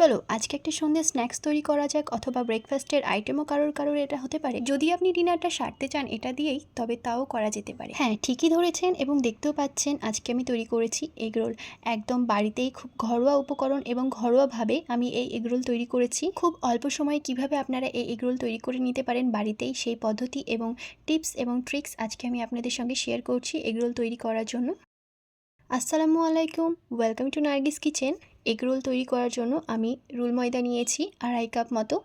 চলো, আজকে একটা সন্ধ্যে স্ন্যাক্স তৈরি করা যাক অথবা ব্রেকফাস্টের আইটেমও কারোর কারোর এটা হতে পারে। যদি আপনি ডিনারটা সারতে চান এটা দিয়েই, তবে তাও করা যেতে পারে। হ্যাঁ ঠিকই ধরেছেন এবং দেখতেও পাচ্ছেন আজকে আমি তৈরি করেছি এগরোল একদম বাড়িতেই খুব ঘরোয়া উপকরণ এবং ঘরোয়াভাবে আমি এই এগরোল তৈরি করেছি। খুব অল্প সময়ে কীভাবে আপনারা এই এগরোল তৈরি করে নিতে পারেন বাড়িতেই সেই পদ্ধতি এবং টিপস এবং ট্রিক্স আজকে আমি আপনাদের সঙ্গে শেয়ার করছি এগরোল তৈরি করার জন্য। আসসালামু আলাইকুম welcome to Nargis kitchen egg roll তৈরি করার জন্য আমি রুল ময়দা নিয়েছি আড়াই কাপ মতো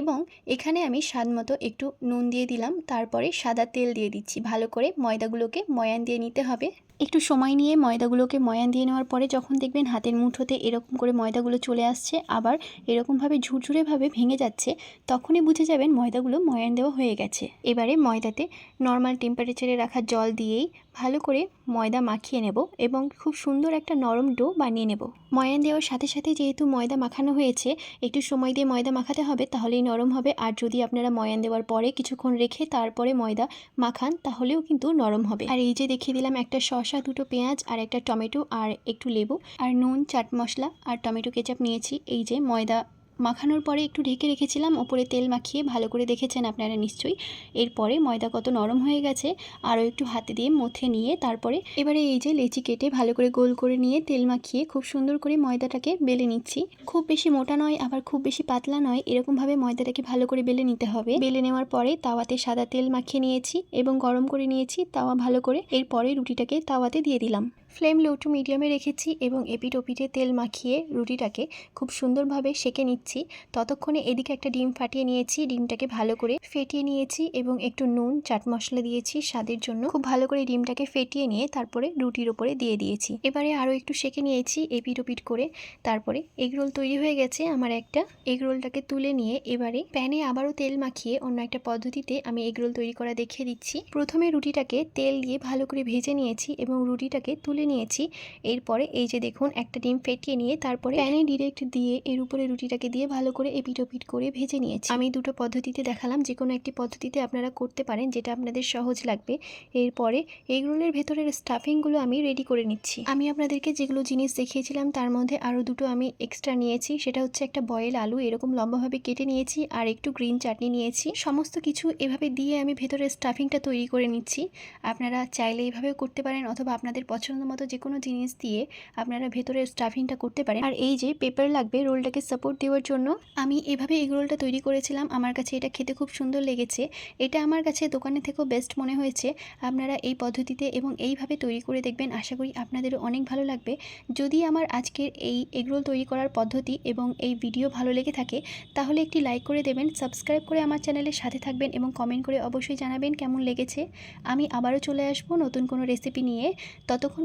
এবং এখানে আমি স্বাদ মতো একটু নুন দিয়ে দিলাম, তারপরে সাদা তেল দিয়ে দিচ্ছি। ভালো করে ময়দাগুলোকে ময়ান দিয়ে নিতে হবে। একটু সময় নিয়ে ময়দাগুলোকে ময়ান দিয়ে নেওয়ার পরে যখন দেখবেন হাতের মুঠোতে এরকম করে ময়দাগুলো চলে আসছে, আবার এরকমভাবে ঝুরঝুরেভাবে ভেঙে যাচ্ছে, তখনই বুঝে যাবেন ময়দাগুলো ময়ান দেওয়া হয়ে গেছে। এবারে ময়দাতে নর্মাল টেম্পারেচারে রাখা জল দিয়েই ভালো করে ময়দা মাখিয়ে নেব এবং খুব সুন্দর একটা নরম ডো বানিয়ে নেব। ময়ান দেওয়ার সাথে সাথে যেহেতু ময়দা মাখানো হয়েছে, একটু সময় দিয়ে ময়দা মাখাতে হবে, তাহলেই নরম হবে। আর যদি আপনারা ময়ান দেওয়ার পরে কিছুক্ষণ রেখে তারপরে ময়দা মাখান, তাহলেও কিন্তু নরম হবে। আর এই যে দেখিয়ে দিলাম একটা শসা, দুটো পেঁয়াজ আর একটা টমেটো আর একটু লেবু। আর নুন, চাট মশলা আর টমেটো কেচাপ নিয়েছি। এই যে ময়দা মাখানোর পরে একটু ঢেকে রেখেছিলাম, ওপরে তেল মাখিয়ে ভালো করে দেখেছেন আপনারা নিশ্চয়ই। এরপরে ময়দা কত নরম হয়ে গেছে, আরও একটু হাতে দিয়ে মথে নিয়ে তারপরে এবারে এই যে লেচি কেটে ভালো করে গোল করে নিয়ে তেল মাখিয়ে খুব সুন্দর করে ময়দাটাকে বেলে নিচ্ছি। খুব বেশি মোটা নয়, আবার খুব বেশি পাতলা নয়, এরকমভাবে ময়দাটাকে ভালো করে বেলে নিতে হবে। বেলে নেওয়ার পরে তাওয়াতে সাদা তেল মাখিয়ে নিয়েছি এবং গরম করে নিয়েছি, তাওয়া ভালো করে। এরপরে রুটিটাকে তাওয়াতে দিয়ে দিলাম। ফ্লেম লো টু মিডিয়ামে রেখেছি এবং এপিট ওপিটে তেল মাখিয়ে রুটিটাকে খুব সুন্দরভাবে সেকে নিচ্ছি। ততক্ষণে এদিকে একটা ডিম ফাটিয়ে নিয়েছি। ডিমটাকে ভালো করে ফেটিয়ে নিয়েছি এবং একটু নুন, চাট মশলা দিয়েছি স্বাদের জন্য। খুব ভালো করে ডিমটাকে ফেটিয়ে নিয়ে তারপরে রুটির ওপরে দিয়ে দিয়েছি। এবারে আরও একটু সেকে নিয়েছি এপিট ওপিট করে। তারপরে এগ রোল তৈরি হয়ে গেছে আমার একটা। এগ রোলটাকে তুলে নিয়ে এবারে প্যানে আবারও তেল মাখিয়ে অন্য একটা পদ্ধতিতে আমি এগ রোল তৈরি করা দেখিয়ে দিচ্ছি। প্রথমে রুটিটাকে তেল দিয়ে ভালো করে ভেজে নিয়েছি এবং রুটিটাকে তুলে নিয়েছি। এরপরে এই যে দেখুন, একটা ডিম ফেটিয়ে নিয়ে তারপরে প্যানে ডিরেক্ট দিয়ে এর উপরে রুটিটাকে দিয়ে ভালো করে এপিট ওপিট করে ভেজে নিয়েছি। আমি দুটো পদ্ধতিতে দেখালাম যে কোনো একটি পদ্ধতিতে আপনারা করতে পারেন, যেটা আপনাদের সহজ লাগবে। এরপরে এগ রোলের ভেতরের স্টাফিংগুলো আমি রেডি করে নিচ্ছি। আমি আপনাদেরকে যেগুলো জিনিস দেখিয়েছিলাম, তার মধ্যে আরও দুটো আমি এক্সট্রা নিয়েছি। সেটা হচ্ছে একটা বয়েল আলু, এরকম লম্বাভাবে কেটে নিয়েছি আর একটু গ্রিন চাটনি নিয়েছি। সমস্ত কিছু এভাবে দিয়ে আমি ভেতরের স্টাফিংটা তৈরি করে নিচ্ছি। আপনারা চাইলে এইভাবেও করতে পারেন অথবা আপনাদের পছন্দ মতো যে কোনো জিনিস দিয়ে আপনারা ভেতরের স্টাফিংটা করতে পারেন। আর এই যে পেপার লাগবে রোলটাকে সাপোর্ট দেওয়ার জন্য আমি এভাবে এগ রোলটা তৈরি করেছিলাম। আমার কাছে এটা খেতে খুব সুন্দর লেগেছে। এটা আমার কাছে দোকানে থেকেও বেস্ট মনে হয়েছে। আপনারা এই পদ্ধতিতে এবং এইভাবে তৈরি করে দেখবেন। আশা করি আপনাদেরও অনেক ভালো লাগবে। যদি আমার আজকের এই এগরোল তৈরি করার পদ্ধতি এবং এই ভিডিও ভালো লেগে থাকে, তাহলে একটি লাইক করে দেবেন সাবস্ক্রাইব করে আমার চ্যানেলের সাথে থাকবেন এবং কমেন্ট করে অবশ্যই জানাবেন কেমন লেগেছে। আমি আবারও চলে আসব নতুন কোনো রেসিপি নিয়ে। ততক্ষণ